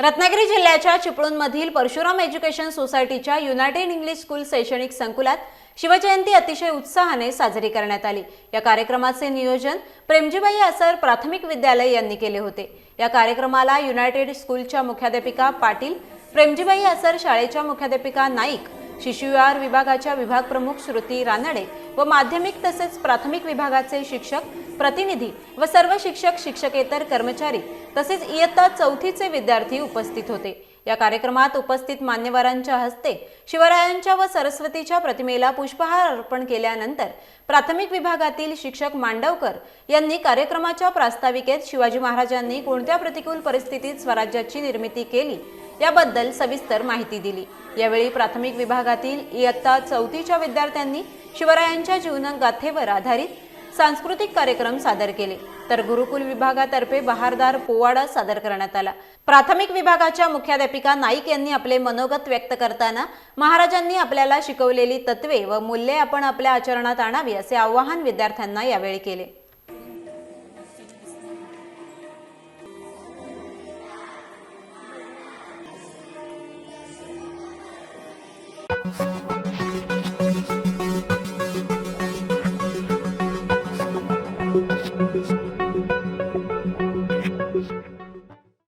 रत्नागिरी जिल्ह्याच्या चिपळूणमधील परशुराम एज्युकेशन सोसायटीच्या युनायटेड इंग्लिश स्कूल शैक्षणिक संकुलात शिवजयंती अतिशय उत्साहाने साजरी करण्यात आली. या कार्यक्रमाचे नियोजन प्रेमजीबाई आसर प्राथमिक विद्यालय यांनी केले होते. या कार्यक्रमाला युनायटेड स्कूलच्या मुख्याध्यापिका पाटील प्रेमजीबाई आसर शाळेच्या मुख्याध्यापिका नाईक शिशुविहार विभागाच्या विभाग प्रमुख श्रुती रानडे व माध्यमिक तसेच प्राथमिक विभागाचे शिक्षक प्रतिनिधी व सर्व शिक्षक शिक्षकेतर कर्मचारी तसेच इयत्ता चौथीचे विद्यार्थी उपस्थित होते. या कार्यक्रमात उपस्थित मान्यवरांच्या हस्ते शिवरायांच्या व सरस्वतीच्या प्रतिमेला पुष्पहार अर्पण केल्यानंतर प्राथमिक विभागातील शिक्षक मांडवकर यांनी कार्यक्रमाच्या प्रास्ताविकेत शिवाजी महाराजांनी कोणत्या प्रतिकूल परिस्थितीत स्वराज्याची निर्मिती केली याबद्दल सविस्तर माहिती दिली. यावेळी प्राथमिक विभागातील इयत्ता चौथीच्या विद्यार्थ्यांनी शिवरायांच्या जीवनगाथेवर आधारित सांस्कृतिक कार्यक्रम सादर केले. तर गुरुकुल विभागातर्फे बहारदार पोवाडा सादर करण्यात आला. प्राथमिक विभागाच्या मुख्याध्यापिका नाईक यांनी आपले मनोगत व्यक्त करताना महाराजांनी आपल्याला शिकवलेली तत्वे व मूल्ये आपण आपल्या आचरणात आणावी असे आवाहन विद्यार्थ्यांना यावेळी केले. Thank